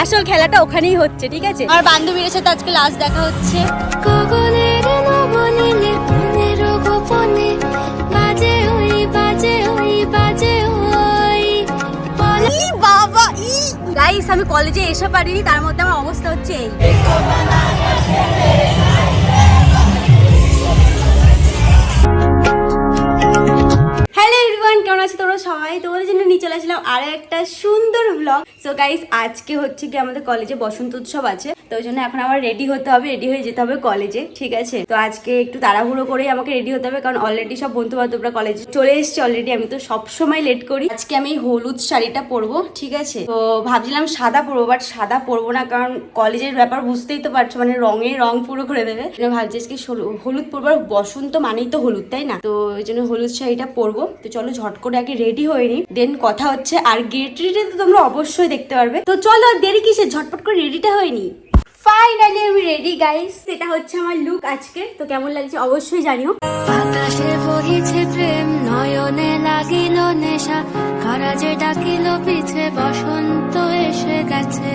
আসল খেলাটা ওখানেই হচ্ছে ঠিক আছে? আমার বান্ধবীর সাথে আজকে লাস্ট দেখা হচ্ছে। বাবা ই। গাইস আমি কলেজে এসে পারিনি তার মধ্যে আমার অবস্থা হচ্ছে এই। এভরিওয়ান কেমন আছো তোমরা? সবাই তোমাদের জন্য নিয়ে চলে আসলাম আরও একটা সুন্দর ব্লগ সো গাইস আজকে হচ্ছে কি আমাদের কলেজে বসন্ত উৎসব আছে, তো ওই জন্য এখন আমার রেডি হতে হবে রেডি হয়ে যেতে হবে কলেজে ঠিক আছে? তো আজকে একটু তাড়াহুড়ো করেই আমাকে রেডি হতে হবে, কারণ অলরেডি সব বন্ধু বান্ধবরা কলেজে চলে এসছে অলরেডি আমি তো সব সময় লেট করি। আজকে আমি হলুদ শাড়িটা পরবো, ঠিক আছে? তো ভাবছিলাম সাদা পরবো বাট সাদা পরবো না, কারণ কলেজের ব্যাপার বুঝতেই তো পারছ মানে রঙে রং পুরো করে দেবে। ভাবছি আজকে হলু- হলুদ পরবো বসন্ত মানেই তো হলুদ, তাই না? তো ওই জন্য হলুদ শাড়িটা পরবো। তো চলো ঝট করে আগে রেডি হয়ে নি দেন কথা হচ্ছে আর গেট রেডি তো তোমরা অবশ্যই দেখতে পারবে। তো চলো দেরি কিসে ঝটপট করে রেডিটা হয়নি। ফাইনালি আমি রেডি গাইস এটা হচ্ছে আমার লুক আজকে তো কেমন লাগছে অবশ্যই জানিও। বাতাসে বহিছে প্রেম, নয়নে লাগিল নেশা। কারাজে ডাকিল পিছে, বসন্ত এসে গেছে।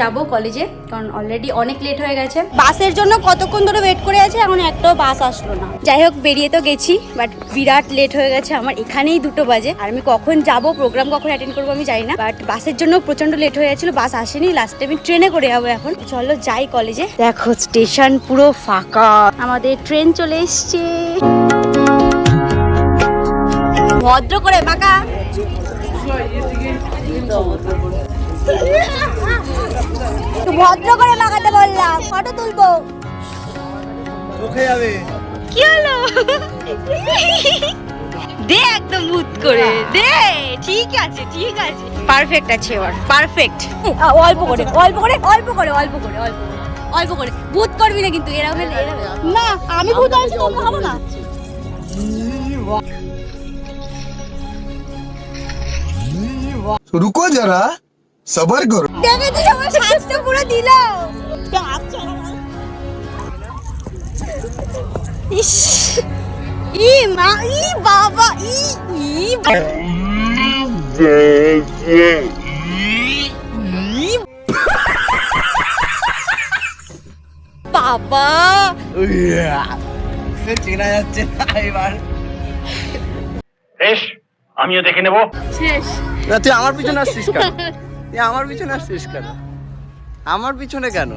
যাব কলেজে, কারণ অলরেডি অনেক লেট হয়ে গেছে। বাসের জন্য কতক্ষণ ধরে ওয়েট করে আছে, এখন একটাও বাস আসলো না। যাই হোক, বেরিয়ে তো গেছি বাট বিরাট লেট হয়ে গেছে, আমার এখানেই দুটো বাজে। আর আমি কখন যাব প্রোগ্রাম কখন অ্যাটেন্ড করব আমি জানি না বাট বাসের জন্য প্রচণ্ড লেট হয়ে গেছিল, বাস আসেনি লাস্টে আমি ট্রেনে করে যাব এখন। চলো যাই কলেজে। দেখো স্টেশন পুরো ফাঁকা। আমাদের ট্রেন চলে এসছে। ভদ্র করে, বাঁকা। ভদ্র করে লাগাতে বললাম ফটো তুলবো মুখে যাবে কি হলো দে একদম ভূত করে দে ঠিক আছে ঠিক আছে পারফেক্ট আছে ওর পারফেক্ট অল্প করে অল্প করে অল্প করে অল্প করে অল্প করে অল্প করে ভূত করবি না কিন্তু এরকম হলে এরকম না আমি ভূত আছি তোমরা হবো না रुको जरा সবার করো আমার শ্বাসটা পুরো দিল। ইস ই মা ই বাবা ই ই বাবা। চেনা যাচ্ছে না এবার বেশ আমিও দেখে নেব। শেষ। তুই আমার পিছনে আসছিস কেন? তুই আমার পিছনে আসছিস কেন? আমার পিছনে কেন?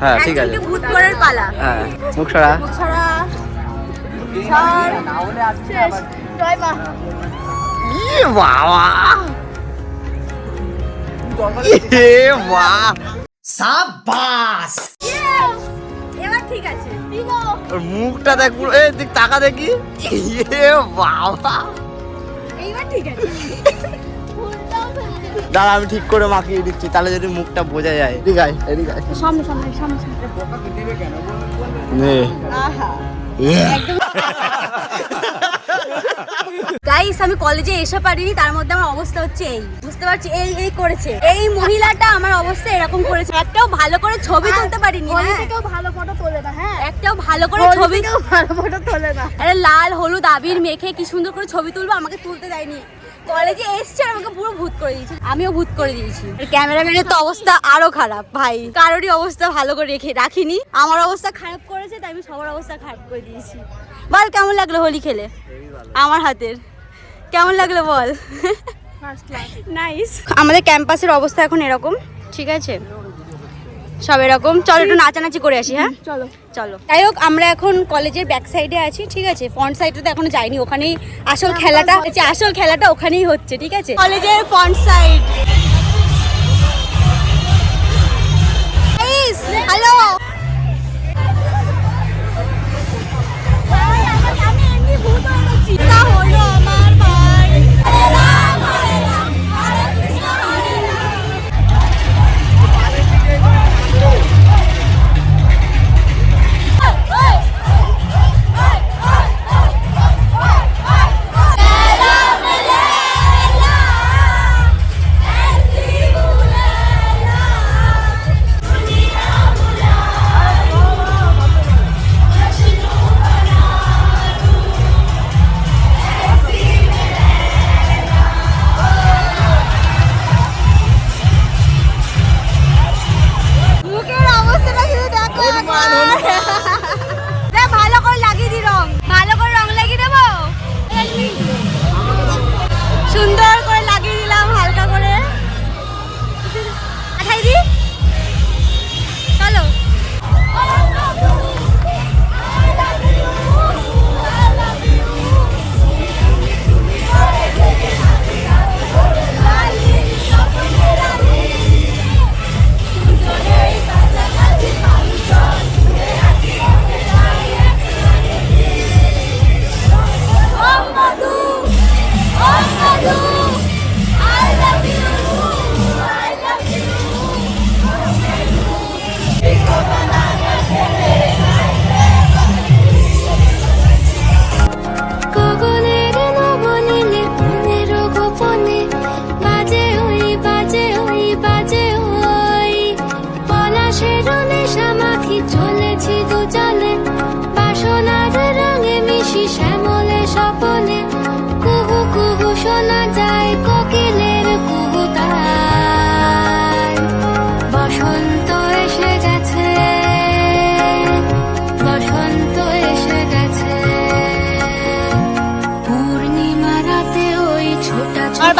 হ্যাঁ ঠিক আছে। ভূত করার পালা। হ্যাঁ মুখ সরা। ছাড়া ছাড় শেষ। জয় মা। ই বাবা। এ মা এবার ঠিক আছে। ওর মুখটা দেখ পুরো। এ দেখ টাকা দেখি। এ বাবা। এইবার ঠিক আছে। দাঁড়া আমি ঠিক করে মাখিয়ে দিচ্ছি তাহলে যদি মুখটা বোঝা যায়। এদিক আয় এদিক আয়। সামনে সামনে সামনে সামনে নে। গাইস আমি কলেজে এসে পারিনি তার মধ্যে আমার অবস্থা হচ্ছে এই। বুঝতে পারছি এই এই করেছে। এই মহিলাটা আমার অবস্থা এরকম করেছে। একটাও ভালো করে ছবি তুলতে পারিনি হ্যাঁ। কেউ ভালো ফটো তোলে না হ্যাঁ। একটাও ভালো করে ছবি ভালো ফটো তোলে না। আরে লাল হলুদ আবির মেখে কি সুন্দর করে ছবি তুলবো আমাকে তুলতে দেয়নি কলেজে এসছে আর আমাকে পুরো ভূত করে দিয়েছে। আমিও ভূত করে দিয়েছি। ক্যামেরাম্যানের তো অবস্থা আরও খারাপ ভাই। কারোরই অবস্থা ভালো করে রেখে রাখিনি। আমার অবস্থা খারাপ করেছে তাই আমি সবার অবস্থা খারাপ করে দিয়েছি। বল কেমন লাগল হোলি খেলে? আমার হাতের। কেমন লাগল বল? নাইস আমাদের ক্যাম্পাসের অবস্থা এখন এরকম ঠিক আছে? সব এরকম। চলো একটু নাচানাচি করে আসি হ্যাঁ? চলো। চলো। যাই হোক আমরা এখন কলেজের ব্যাক সাইডে আছি ঠিক আছে? ফ্রন্ট সাইডে তো এখনও যাইনি ওখানেই আসল খেলাটা হচ্ছে আসল খেলাটা ওখানেই হচ্ছে ঠিক আছে? কলেজের ফ্রন্ট সাইড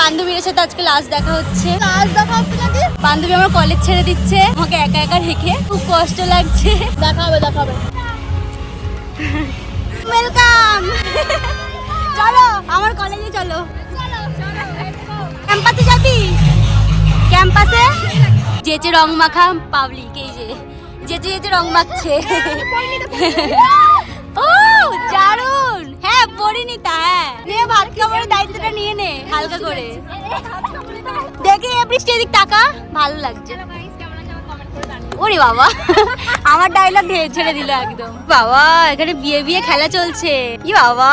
বান্ধবীর সাথে আজকে লাস্ট দেখা হচ্ছে। লাস্ট দেখা হচ্ছে নাকি বান্ধবী আমার কলেজ ছেড়ে দিচ্ছে। আমাকে একা একা রেখে খুব কষ্ট লাগছে। দেখা হবে দেখা হবে। ওয়েলকাম চলো আমার কলেজে চলো। ক্যাম্পাসে যাবি? ক্যাম্পাসে যেচে রং মাখা পাবলিক এই যে। যেচে যেচে রং মাখছে। ও হ্যাঁ পড়িনি তা হ্যাঁ ভাত খাবারের দায়িত্বটা নিয়ে নে হালকা করে। দেখি এপ্রিস এদিক টাকা ভালো লাগছে। ওরে বাবা আমার ডায়লগ ছেড়ে দিল একদম। বাবা এখানে বিয়ে বিয়ে খেলা চলছে। কি বাবা।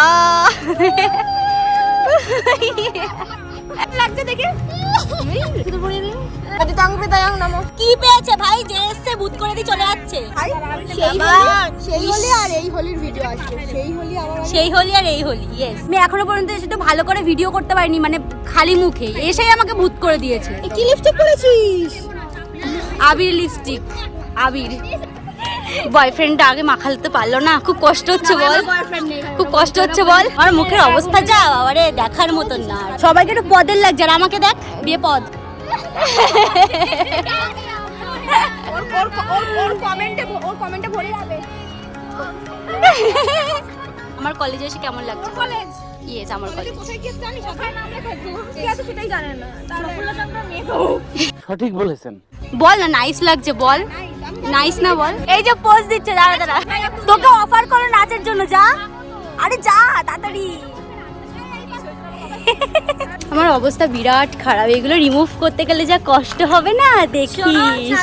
লাগছে দেখে। কি পেয়েছে ভাই? যে এসছে করে দিয়ে চলে যাচ্ছে। সেই হোলি আর এই হোলির ভিডিও আসবে। সেই হোলি আমার সেই হোলি আর এই হোলি ইয়েস আমি এখনও পর্যন্ত এসে তো ভালো করে ভিডিও করতে পারিনি মানে খালি মুখে। এসেই আমাকে ভূত করে দিয়েছে। কি লিপস্টিক পরেছিস? আবির লিপস্টিক আবির। বয়ফ্রেন্ডটা আগে মাখা মাখালতে পারল না। খুব কষ্ট হচ্ছে বল। খুব কষ্ট হচ্ছে বল। আমার মুখের অবস্থা যা বাবারে দেখার মতন না। সবাইকে একটু পদের লাগছে আর আমাকে দেখ বিয়ে পদ। ওর ওর ওর ওর কমেন্টে ওর কমেন্টে ভরে যাবে আমার কলেজে এসে কেমন লাগছে কলেজ ইয়েস আমার সঠিক বলেছেন। বল না নাইস লাগছে বল। নাইস না বল? এই যে পোজ দিচ্ছে, দাঁড়া দাঁড়া। তোকে অফার করো নাচের জন্য, যা। আরে যা, তাড়াতাড়ি। আমার অবস্থা বিরাট খারাপ। এগুলো রিমুভ করতে গেলে যা কষ্ট হবে না? দেখিস।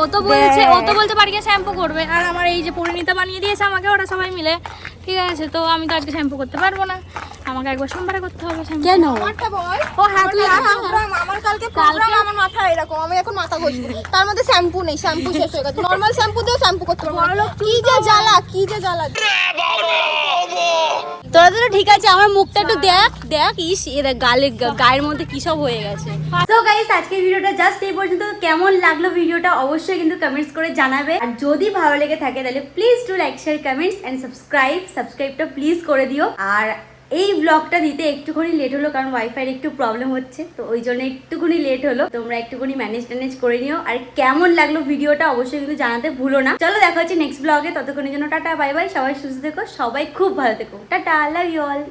ও তো বলছে। ও তো বলতে পারি শ্যাম্পু করবে। আর আমার এই যে পরিণীতা বানিয়ে দিয়েছে আমাকে, ওরা সবাই মিলে। ঠিক আছে, তো আমি তো আজকে শ্যাম্পু করতে পারব না। আমাকে একবার সোমবারে করতে হবে কেন? আমারটা বল। ও হ্যাঁ তুই আমার কালকে প্রোগ্রাম আমার মাথা এরকম আমি এখন মাথা ঘষবো। তার মধ্যে শ্যাম্পু নেই শ্যাম্পু শেষ হয়ে গেছে। নর্মাল শ্যাম্পু দিয়েও শ্যাম্পু করতে পারব। কি যে জ্বালা কি যে জ্বালা। তোরা তো ঠিক আছে আমার মুখটা একটু দেখ দেখ ইস এ দেখ গালে গায়ের মধ্যে কি সব হয়ে গেছে। তো গাইস আজকের ভিডিওটা জাস্ট এই পর্যন্ত। কেমন লাগল ভিডিওটা অবশ্যই কিন্তু কমেন্টস করে জানাবে। আর যদি ভালো লেগে থাকে তাহলে please to like share comments and subscribe সাবস্ক্রাইবটা প্লিজ করে দিও। আর এই ব্লগটা দিতে একটুখানি লেট হলো কারণ ওয়াইফাইয়ের একটু প্রবলেম হচ্ছে, তো ওই জন্য একটুখানি লেট হলো। তোমরা একটুখানি ম্যানেজ ট্যানেজ করে নিও। আর কেমন লাগল ভিডিওটা অবশ্যই কিন্তু জানাতে ভুলো না। চলো দেখা হচ্ছে নেক্সট ব্লগে ততক্ষণের জন্য টাটা বাই বাই সবাই সুস্থ থেকো, সবাই খুব ভালো থেকো। Tata love you all